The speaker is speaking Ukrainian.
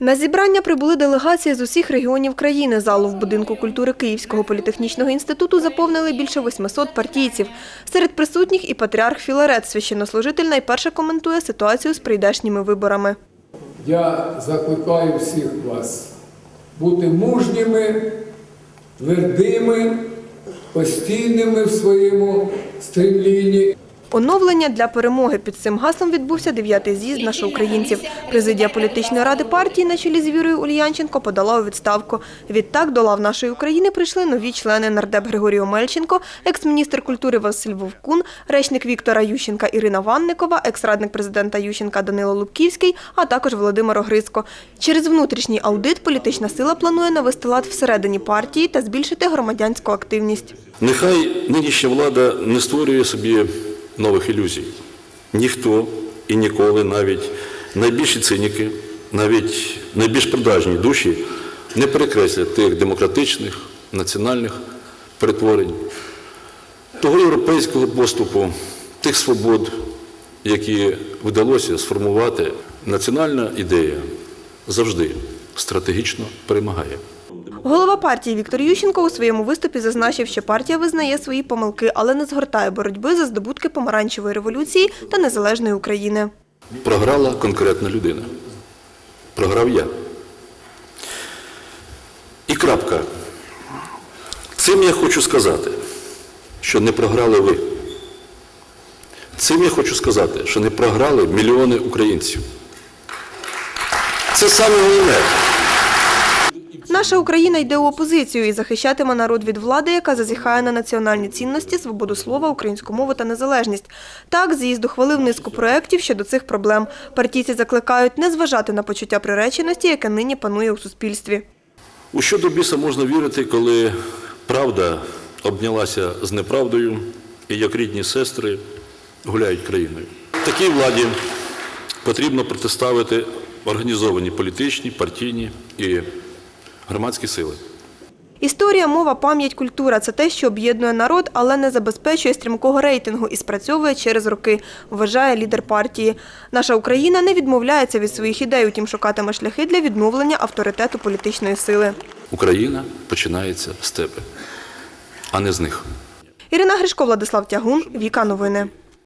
На зібрання прибули делегації з усіх регіонів країни. Залу в будинку культури Київського політехнічного інституту заповнили більше 800 партійців. Серед присутніх і патріарх Філарет, священнослужитель, найперше коментує ситуацію з прийдешніми виборами. Я закликаю всіх вас бути мужніми, твердими, постійними в своєму стремлінні. Оновлення для перемоги під цим гаслом відбувся дев'ятий з'їзд нашоукраїнців. Президія політичної ради партії на чолі з Вірою Ульянченко подала у відставку. Відтак до лав нашої України прийшли нові члени нардеп Григорій Омельченко, екс-міністр культури Василь Вовкун, речник Віктора Ющенка Ірина Ванникова, екс-радник президента Ющенка Данило Лубківський, а також Володимир Огризко. Через внутрішній аудит політична сила планує навести лад всередині партії та збільшити громадянську активність. Нехай нинішня влада не створює собі нових ілюзій. Ніхто і ніколи, навіть найбільші циніки, навіть найбільш продажні душі не перекреслять тих демократичних, національних перетворень, того європейського поступу, тих свобод, які вдалося сформувати. Національна ідея завжди стратегічно перемагає. Голова партії Віктор Ющенко у своєму виступі зазначив, що партія визнає свої помилки, але не згортає боротьби за здобутки помаранчевої революції та незалежної України. Програла конкретна людина. Програв я. І крапка. Цим я хочу сказати, що не програли ви. Цим я хочу сказати, що не програли мільйони українців. Це саме головне. Наша Україна йде у опозицію і захищатиме народ від влади, яка зазіхає на національні цінності, свободу слова, українську мову та незалежність. Так, з'їзд ухвалив низку проєктів щодо цих проблем. Партійці закликають не зважати на почуття приреченості, яке нині панує у суспільстві. У що до біса можна вірити, коли правда обнялася з неправдою і як рідні сестри гуляють країною. Такій владі потрібно протиставити організовані політичні, партійні і громадські сили. Історія, мова, пам'ять, культура – це те, що об'єднує народ, але не забезпечує стрімкого рейтингу і спрацьовує через роки, вважає лідер партії. Наша Україна не відмовляється від своїх ідей, утім шукатиме шляхи для відновлення авторитету політичної сили. Україна починається з тебе, а не з них. Ірина Гришко, Владислав Тягун, Віка Новини.